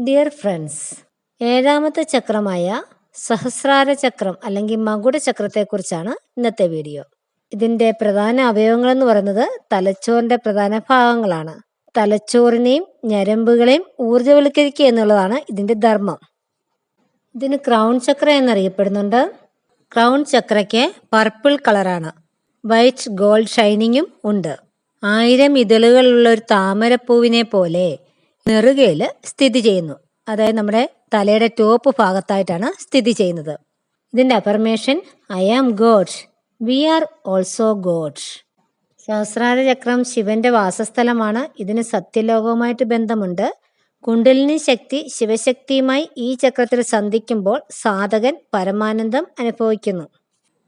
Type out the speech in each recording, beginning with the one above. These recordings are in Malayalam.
ഡിയർ ഫ്രണ്ട്സ് ഏഴാമത്തെ ചക്രമായ സഹസ്രാര ചക്രം അല്ലെങ്കിൽ മകുട ചക്രത്തെക്കുറിച്ചാണ് ഇന്നത്തെ വീഡിയോ ഇതിന്റെ പ്രധാന അവയവങ്ങൾ എന്ന് പറയുന്നത് തലച്ചോറിന്റെ പ്രധാന ഭാഗങ്ങളാണ്. തലച്ചോറിനെയും ഞരമ്പുകളെയും ഊർജവൽക്കരിക്കുക എന്നുള്ളതാണ് ഇതിന്റെ ധർമ്മം. ഇതിന് ക്രൗൺ ചക്ര എന്നറിയപ്പെടുന്നുണ്ട്. ക്രൗൺ ചക്രയ്ക്ക് പർപ്പിൾ കളറാണ് വൈറ്റ് ഗോൾഡ് ഷൈനിങ്ങും ഉണ്ട്. ആയിരം ഇതളുകളുള്ള ഒരു താമരപ്പൂവിനെ പോലെ നെറുകയിൽ സ്ഥിതി ചെയ്യുന്നു. അതായത് നമ്മുടെ തലയുടെ ടോപ്പ് ഭാഗത്തായിട്ടാണ് സ്ഥിതി ചെയ്യുന്നത്. ഇതിന്റെ affirmation I am God we are also God Sahasrara ചക്രം ശിവന്റെ വാസസ്ഥലമാണ്. ഇതിന് സത്യലോകവുമായിട്ട് ബന്ധമുണ്ട്. കുണ്ടലിനി ശക്തി ശിവശക്തിയുമായി ഈ ചക്രത്തിൽ സന്ധിക്കുമ്പോൾ സാധകൻ പരമാനന്ദം അനുഭവിക്കുന്നു.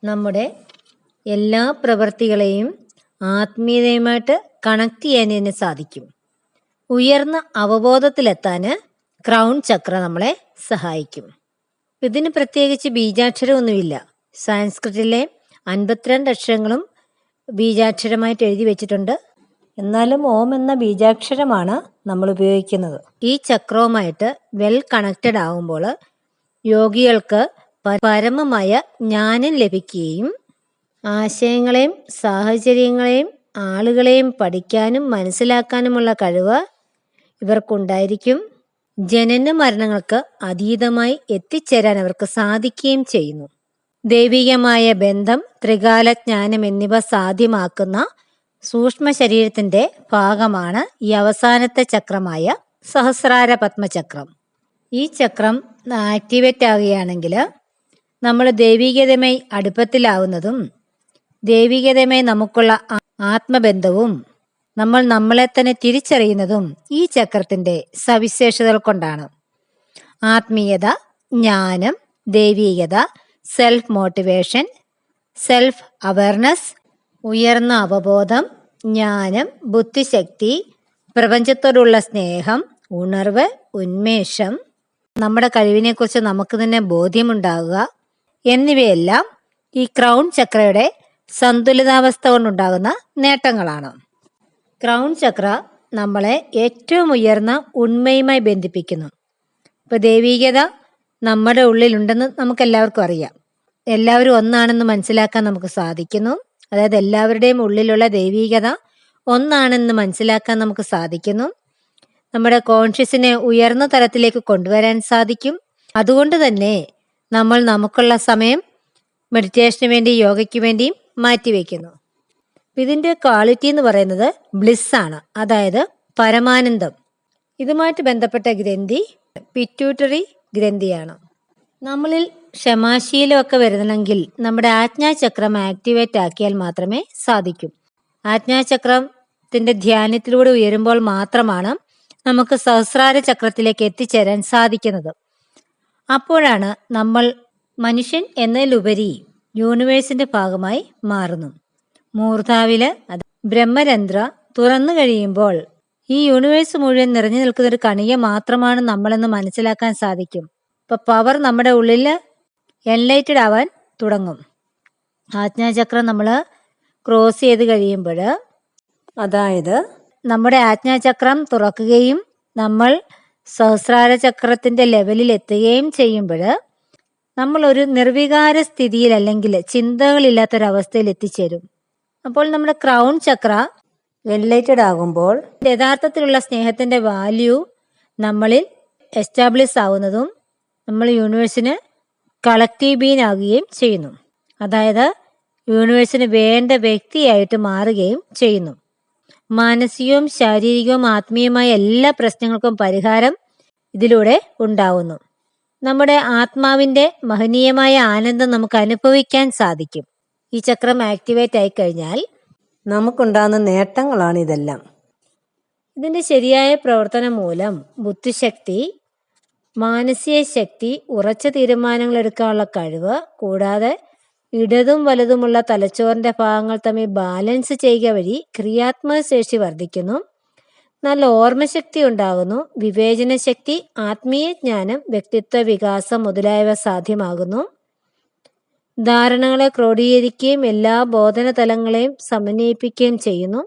നമ്മുടെ എല്ലാ പ്രവൃത്തികളെയും ആത്മീയതയുമായിട്ട് കണക്ട് ചെയ്യാൻ സാധിക്കും. ഉയർന്ന അവബോധത്തിലെത്താൻ ക്രൗൺ ചക്ര നമ്മളെ സഹായിക്കും. ഇതിന് പ്രത്യേകിച്ച് ബീജാക്ഷരമൊന്നുമില്ല. സാൻസ്ക്രിറ്റിലെ അൻപത്തിരണ്ട് അക്ഷരങ്ങളും ബീജാക്ഷരമായിട്ട് എഴുതി വെച്ചിട്ടുണ്ട്. എന്നാലും ഓം എന്ന ബീജാക്ഷരമാണ് നമ്മൾ ഉപയോഗിക്കുന്നത്. ഈ ചക്രവുമായിട്ട് വെൽ കണക്റ്റഡ് ആകുമ്പോൾ യോഗികൾക്ക് പരമമായ ജ്ഞാനം ലഭിക്കുകയും ആശയങ്ങളെയും സാഹചര്യങ്ങളെയും ആളുകളെയും പഠിക്കാനും മനസ്സിലാക്കാനുമുള്ള കഴിവ് ഇവർക്കുണ്ടായിരിക്കും. ജനന മരണങ്ങൾക്ക് അതീതമായി എത്തിച്ചേരാൻ അവർക്ക് സാധിക്കുകയും ചെയ്യുന്നു. ദൈവികമായ ബന്ധം ത്രികാല ജ്ഞാനം എന്നിവ സാധ്യമാക്കുന്ന സൂക്ഷ്മ ശരീരത്തിന്റെ ഭാഗമാണ് ഈ അവസാനത്തെ ചക്രമായ സഹസ്രാര പത്മചക്രം. ഈ ചക്രം ആക്ടിവേറ്റ് ആവുകയാണെങ്കിൽ നമ്മൾ ദൈവികതമായി അടുപ്പത്തിലാവുന്നതും ദൈവികതമായി നമുക്കുള്ള ആത്മബന്ധവും നമ്മൾ നമ്മളെ തന്നെ തിരിച്ചറിയുന്നതും ഈ ചക്രത്തിന്റെ സവിശേഷതകൾ കൊണ്ടാണ്. ആത്മീയത ജ്ഞാനം ദൈവീകത സെൽഫ് മോട്ടിവേഷൻ സെൽഫ് അവയർനെസ് ഉയർന്ന അവബോധം ജ്ഞാനം ബുദ്ധിശക്തി പ്രപഞ്ചത്തോടുള്ള സ്നേഹം ഉണർവ് ഉന്മേഷം നമ്മുടെ കഴിവിനെക്കുറിച്ച് നമുക്ക് തന്നെ ബോധ്യമുണ്ടാകുക എന്നിവയെല്ലാം ഈ ക്രൗൺ ചക്രയുടെ സന്തുലിതാവസ്ഥ കൊണ്ടുണ്ടാകുന്ന നേട്ടങ്ങളാണ്. ക്രൗൺ ചക്ര നമ്മളെ ഏറ്റവും ഉയർന്ന ഉണ്മയുമായി ബന്ധിപ്പിക്കുന്നു. ഇപ്പൊ ദൈവീകത നമ്മുടെ ഉള്ളിലുണ്ടെന്ന് നമുക്ക് എല്ലാവർക്കും അറിയാം. എല്ലാവരും ഒന്നാണെന്ന് മനസ്സിലാക്കാൻ നമുക്ക് സാധിക്കുന്നു. അതായത് എല്ലാവരുടെയും ഉള്ളിലുള്ള ദൈവീകത ഒന്നാണെന്ന് മനസ്സിലാക്കാൻ നമുക്ക് സാധിക്കുന്നു. നമ്മുടെ കോൺഷ്യസിനെ ഉയർന്ന തലത്തിലേക്ക് കൊണ്ടുവരാൻ സാധിക്കും. അതുകൊണ്ട് തന്നെ നമ്മൾ നമുക്കുള്ള സമയം മെഡിറ്റേഷന് വേണ്ടി യോഗയ്ക്ക് വേണ്ടിയും മാറ്റിവെക്കുന്നു. ഇതിന്റെ ക്വാളിറ്റി എന്ന് പറയുന്നത് ബ്ലിസ് ആണ്. അതായത് പരമാനന്ദം. ഇതുമായിട്ട് ബന്ധപ്പെട്ട ഗ്രന്ഥി പിറ്റ്യൂട്ടറി ഗ്രന്ഥിയാണ്. നമ്മളിൽ ക്ഷമാശീലമൊക്കെ വരുന്നെങ്കിൽ നമ്മുടെ ആജ്ഞാചക്രം ആക്ടിവേറ്റ് ആക്കിയാൽ മാത്രമേ സാധിക്കൂ. ആജ്ഞാചക്രത്തിന്റെ ധ്യാനത്തിലൂടെ ഉയരുമ്പോൾ മാത്രമാണ് നമുക്ക് സഹസ്രാര ചക്രത്തിലേക്ക് എത്തിച്ചേരാൻ സാധിക്കുന്നത്. അപ്പോഴാണ് നമ്മൾ മനുഷ്യൻ എന്നതിലുപരി യൂണിവേഴ്സിന്റെ ഭാഗമായി മാറുന്നു. മൂർധാവിൽ ബ്രഹ്മരന്ധ്ര തുറന്നു കഴിയുമ്പോൾ ഈ യൂണിവേഴ്സ് മുഴുവൻ നിറഞ്ഞു നിൽക്കുന്ന ഒരു കണിയെ മാത്രമാണ് നമ്മളെന്ന് മനസ്സിലാക്കാൻ സാധിക്കും. ഇപ്പൊ പവർ നമ്മുടെ ഉള്ളിൽ എൻലൈറ്റഡ് ആവാൻ തുടങ്ങും. ആജ്ഞാചക്രം നമ്മൾ ക്രോസ് ചെയ്ത് കഴിയുമ്പോൾ അതായത് നമ്മുടെ ആജ്ഞാചക്രം തുറക്കുകയും നമ്മൾ സഹസ്രാര ചക്രത്തിന്റെ ലെവലിൽ എത്തുകയും ചെയ്യുമ്പോൾ നമ്മൾ ഒരു നിർവികാര സ്ഥിതിയിൽ അല്ലെങ്കിൽ ചിന്തകളില്ലാത്തൊരവസ്ഥയിൽ എത്തിച്ചേരും. അപ്പോൾ നമ്മുടെ ക്രൗൺ ചക്ര വെന്റിലേറ്റഡ് ആകുമ്പോൾ യഥാർത്ഥത്തിലുള്ള സ്നേഹത്തിന്റെ വാല്യൂ നമ്മളിൽ എസ്റ്റാബ്ലിഷ് ആവുന്നതും നമ്മൾ യൂണിവേഴ്സിന് കളക്റ്റീവ് ബീൻ ആകുകയും ചെയ്യുന്നു. അതായത് യൂണിവേഴ്സിന് വേണ്ട വ്യക്തിയായിട്ട് മാറുകയും ചെയ്യുന്നു. മാനസികവും ശാരീരികവും ആത്മീയമായ എല്ലാ പ്രശ്നങ്ങൾക്കും പരിഹാരം ഇതിലൂടെ ഉണ്ടാവുന്നു. നമ്മുടെ ആത്മാവിന്റെ മഹനീയമായ ആനന്ദം നമുക്ക് അനുഭവിക്കാൻ സാധിക്കും. ഈ ചക്രം ആക്ടിവേറ്റ് ആയി കഴിഞ്ഞാൽ നമുക്കുണ്ടാകുന്ന നേട്ടങ്ങളാണ് ഇതെല്ലാം. ഇതിന്റെ ശരിയായ പ്രവർത്തനം മൂലം ബുദ്ധിശക്തി മാനസിക ശക്തി ഉറച്ച തീരുമാനങ്ങൾ എടുക്കാനുള്ള കഴിവ് കൂടാതെ ഇടതും വലതുമുള്ള തലച്ചോറിന്റെ ഭാഗങ്ങൾ തമ്മിൽ ബാലൻസ് ചെയ്യുക വഴി ക്രിയാത്മക ശേഷി വർദ്ധിക്കുന്നു. നല്ല ഓർമ്മശക്തി ഉണ്ടാകുന്നു. വിവേചന ശക്തി ആത്മീയ ജ്ഞാനം വ്യക്തിത്വ വികാസം മുതലായവ സാധ്യമാകുന്നു. ധാരണകളെ ക്രോഡീകരിക്കുകയും എല്ലാ ബോധനതലങ്ങളെയും സമന്വയിപ്പിക്കുകയും ചെയ്യുന്നു.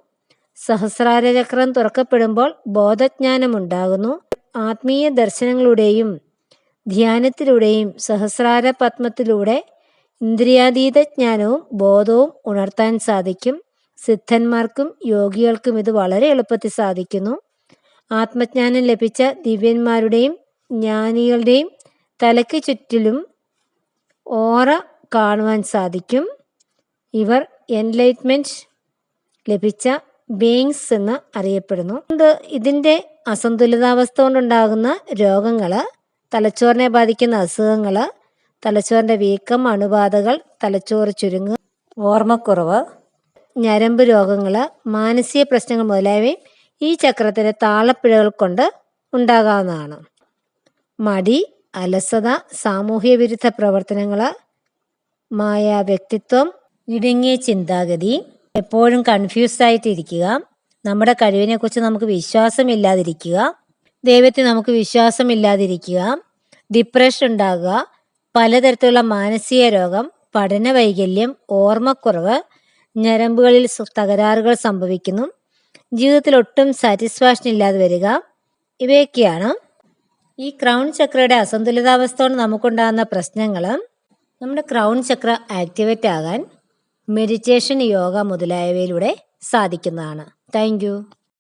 സഹസ്രാര ചക്രം തുറക്കപ്പെടുമ്പോൾ ബോധജ്ഞാനം ഉണ്ടാകുന്നു ആത്മീയ ദർശനങ്ങളുടെയും ധ്യാനത്തിലൂടെയും സഹസ്രാര പത്മത്തിലൂടെ ഇന്ദ്രിയാതീത ജ്ഞാനവും ബോധവും ഉണർത്താൻ സാധിക്കും. സിദ്ധന്മാർക്കും യോഗികൾക്കും ഇത് വളരെ എളുപ്പത്തിൽ സാധിക്കുന്നു. ആത്മജ്ഞാനം ലഭിച്ച ദിവ്യന്മാരുടെയും ജ്ഞാനികളുടെയും തലയ്ക്ക് ചുറ്റിലും ഓറ കാണുവാൻ സാധിക്കും. ഇവർ എൻലൈറ്റ്മെന്റ് ലഭിച്ച ബീങ്സ് എന്ന് അറിയപ്പെടുന്നു. ഇതിന്റെ അസന്തുലിതാവസ്ഥ കൊണ്ടുണ്ടാകുന്ന രോഗങ്ങൾ തലച്ചോറിനെ ബാധിക്കുന്ന അസുഖങ്ങൾ തലച്ചോറിന്റെ വീക്കം അണുബാധകൾ തലച്ചോറ് ചുരുങ്ങ് ഓർമ്മക്കുറവ് ഞരമ്പ് രോഗങ്ങൾ മാനസിക പ്രശ്നങ്ങൾ മുതലായവയും ഈ ചക്രത്തിലെ താളപ്പിഴകൾ കൊണ്ട് ഉണ്ടാകാവുന്നതാണ്. മടി അലസത സാമൂഹ്യ വിരുദ്ധ പ്രവർത്തനങ്ങൾ മായ വ്യക്തിത്വം ഇടുങ്ങിയ ചിന്താഗതി എപ്പോഴും കൺഫ്യൂസ്ഡ് ആയിട്ടിരിക്കുക നമ്മുടെ കഴിവിനെക്കുറിച്ച് നമുക്ക് വിശ്വാസമില്ലാതിരിക്കുക ദൈവത്തിൽ നമുക്ക് വിശ്വാസമില്ലാതിരിക്കുക ഡിപ്രഷൻ ഉണ്ടാകുക പലതരത്തിലുള്ള മാനസിക രോഗം പഠന വൈകല്യം ഓർമ്മക്കുറവ് ഞരമ്പുകളിൽ തകരാറുകൾ സംഭവിക്കുന്നു ജീവിതത്തിൽ ഒട്ടും സാറ്റിസ്ഫാക്ഷൻ ഇല്ലാതെ വരിക ഇവയൊക്കെയാണ് ഈ ക്രൗൺ ചക്രയുടെ അസന്തുലിതാവസ്ഥ കൊണ്ട് നമുക്കുണ്ടാകുന്ന പ്രശ്നങ്ങൾ നമ്മുടെ ക്രൗൺ ചക്ര ആക്ടിവേറ്റ് ആകാൻ മെഡിറ്റേഷൻ യോഗ മുതലായവയിലൂടെ സാധിക്കുന്നതാണ്. താങ്ക്